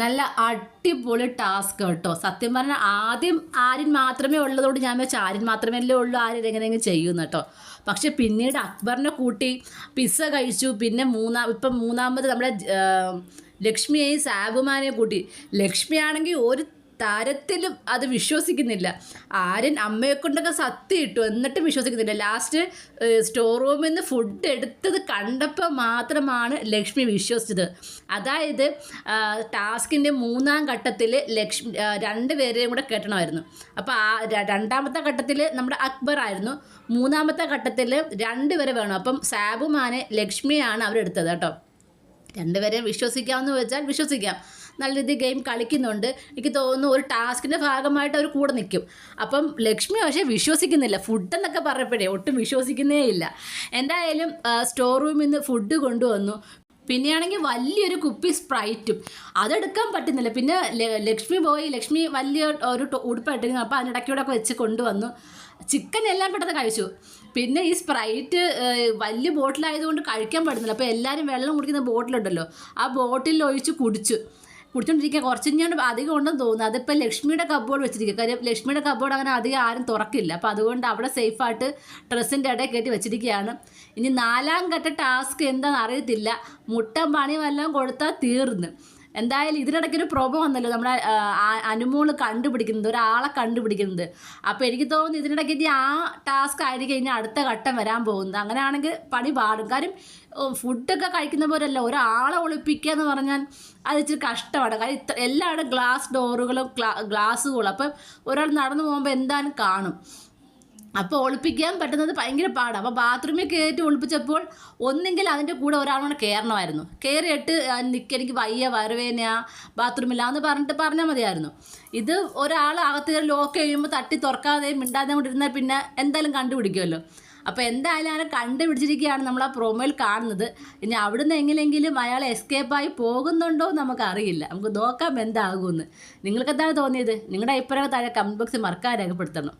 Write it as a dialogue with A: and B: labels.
A: നല്ല അടിപൊളി ടാസ്ക് കേട്ടോ. സത്യം പറഞ്ഞാൽ ആദ്യം ആരിൻ മാത്രമേ ഉള്ളതുകൊണ്ട് ഞാൻ വെച്ചാൽ ആര്യൻ മാത്രമേ ഉള്ളൂ ആര്യൻ എങ്ങനെയെങ്കിലും ചെയ്യുന്നു കേട്ടോ. പക്ഷെ പിന്നീട് അക്ബറിനെ കൂട്ടി പിസ്സ കഴിച്ചു. പിന്നെ മൂന്നാം ഇപ്പം മൂന്നാമത് നമ്മുടെ ലക്ഷ്മിയെയും സാബുമാനെയും കൂട്ടി. ലക്ഷ്മിയാണെങ്കിൽ ഒരു തരത്തിലും അത് വിശ്വസിക്കുന്നില്ല. ആര്യൻ അമ്മയെ കൊണ്ടൊക്കെ സത്യം ഇട്ടു. എന്നിട്ടും വിശ്വസിക്കുന്നില്ല. ലാസ്റ്റ് സ്റ്റോർ റൂമിൽ നിന്ന് ഫുഡ് എടുത്തത് കണ്ടപ്പോൾ മാത്രമാണ് ലക്ഷ്മി വിശ്വസിച്ചത്. അതായത് ടാസ്കിന്റെ മൂന്നാം ഘട്ടത്തിൽ ലക്ഷ്മി രണ്ട് പേരെയും കൂടെ കെട്ടണമായിരുന്നു. അപ്പോൾ ആ രണ്ടാമത്തെ ഘട്ടത്തിൽ നമ്മുടെ അക്ബർ ആയിരുന്നു. മൂന്നാമത്തെ ഘട്ടത്തിൽ രണ്ട് പേരെ വേണം. അപ്പം സാബുമാനെ ലക്ഷ്മിയാണ് അവരെടുത്തത് കേട്ടോ. രണ്ടുപേരെ വിശ്വസിക്കാമെന്ന് വെച്ചാൽ വിശ്വസിക്കാം. നല്ല രീതിയിൽ ഗെയിം കളിക്കുന്നുണ്ട്. എനിക്ക് തോന്നുന്നു ഒരു ടാസ്കിന്റെ ഭാഗമായിട്ട് അവർ കൂടെ നിൽക്കും. അപ്പം ലക്ഷ്മി പക്ഷേ വിശ്വസിക്കുന്നില്ല. ഫുഡ് എന്നൊക്കെ ഒട്ടും വിശ്വസിക്കുന്നേ ഇല്ല എന്തായാലും സ്റ്റോർ റൂമിൽ നിന്ന് ഫുഡ് കൊണ്ടുവന്നു. പിന്നെയാണെങ്കിൽ വലിയൊരു കുപ്പി സ്പ്രൈറ്റും. അതെടുക്കാൻ പറ്റുന്നില്ല. പിന്നെ ലക്ഷ്മി പോയി. ലക്ഷ്മി വലിയ ഒരു ഉടുപ്പായിട്ടിരുന്നു അപ്പോൾ അതിനിടയ്ക്കൂടെ ഒക്കെ വെച്ച് കൊണ്ടുവന്നു. ചിക്കൻ എല്ലാം പെട്ടെന്ന് കഴിച്ചു. പിന്നെ ഈ സ്പ്രൈറ്റ് വലിയ ബോട്ടിലായതുകൊണ്ട് കഴിക്കാൻ പറ്റുന്നില്ല. അപ്പോൾ എല്ലാവരും വെള്ളം കുടിക്കുന്ന ബോട്ടിലുണ്ടല്ലോ. ആ ബോട്ടിൽ ഒഴിച്ച് കുടിച്ചു. കുടിച്ചോണ്ടിരിക്കുക കുറച്ച് ഞാൻ അധികം ഉണ്ടെന്ന് തോന്നുന്നു. അതിപ്പോൾ ലക്ഷ്മിയുടെ കബോർഡ് വെച്ചിരിക്കുക കാര്യം ലക്ഷ്മിയുടെ കബോർഡ് അങ്ങനെ അധികം ആരും തുറക്കില്ല. അപ്പോൾ അതുകൊണ്ട് അവിടെ സേഫായിട്ട് ഡ്രസ്സിന്റെ ഇടയിൽ കയറ്റി വെച്ചിരിക്കുകയാണ്. ഇനി നാലാം ഘട്ട ടാസ്ക് എന്താണെന്ന് അറിയത്തില്ല. മുട്ട പണി വല്ലതും കൊടുത്താൽ തീർന്ന്. എന്തായാലും ഇതിനിടയ്ക്ക് ഒരു പ്രോബ്ലം വന്നല്ലോ നമ്മുടെ അനുമോൾ കണ്ടുപിടിക്കുന്നത് ഒരാളെ കണ്ടുപിടിക്കുന്നത്. അപ്പോൾ എനിക്ക് തോന്നുന്നു ഇതിനിടയ്ക്ക് ഇനി ആ ടാസ്ക് ആയിരിക്കും കഴിഞ്ഞാൽ അടുത്ത ഘട്ടം വരാൻ പോകുന്നത്. അങ്ങനെയാണെങ്കിൽ പണി പാടും. കാര്യം ഫുഡൊക്കെ കഴിക്കുന്ന പോലെയല്ല ഒരാളെ ഒളിപ്പിക്കുക എന്ന് പറഞ്ഞാൽ അത് ഇച്ചിരി കഷ്ടമാണ്. കാര്യം ഇത്ര എല്ലാവരും ഗ്ലാസ് ഡോറുകളും ഗ്ലാസ്സുകളും അപ്പം ഒരാൾ നടന്നു പോകുമ്പോൾ എന്തായാലും കാണും. അപ്പോൾ ഒളിപ്പിക്കാൻ പറ്റുന്നത് ഭയങ്കര പാടാണ് അപ്പോൾ ബാത്റൂമിൽ കയറ്റി ഒളിപ്പിച്ചപ്പോൾ ഒന്നെങ്കിൽ അതിന്റെ കൂടെ ഒരാളോട് കയറണമായിരുന്നു കയറിയിട്ട് നിൽക്കുക എനിക്ക് വയ്യ വരവേനയാ ബാത്റൂമില്ലാന്ന് പറഞ്ഞിട്ട് പറഞ്ഞാൽ മതിയായിരുന്നു. ഇത് ഒരാൾ അകത്ത് കയറി ലോക്ക് കഴിയുമ്പോൾ തട്ടി തുറക്കാതെ മിണ്ടാതെ കൊണ്ടിരുന്നാൽ പിന്നെ എന്തായാലും കണ്ടുപിടിക്കുമല്ലോ അപ്പോൾ എന്തായാലും അങ്ങനെ കണ്ടുപിടിച്ചിരിക്കുകയാണ് നമ്മൾ ആ പ്രൊമോയിൽ കാണുന്നത്. ഇനി അവിടുന്ന് എങ്ങനെയെങ്കിലും അയാൾ എസ്കേപ്പായി പോകുന്നുണ്ടോ നമുക്കറിയില്ല നമുക്ക് നോക്കാം എന്താകുമെന്ന്. നിങ്ങൾക്ക് എന്താണ് തോന്നിയത്? നിങ്ങളുടെ അഭിപ്രായം താഴെ കമന്റ് ബോക്സിൽ മറക്കാൻ രേഖപ്പെടുത്തണം.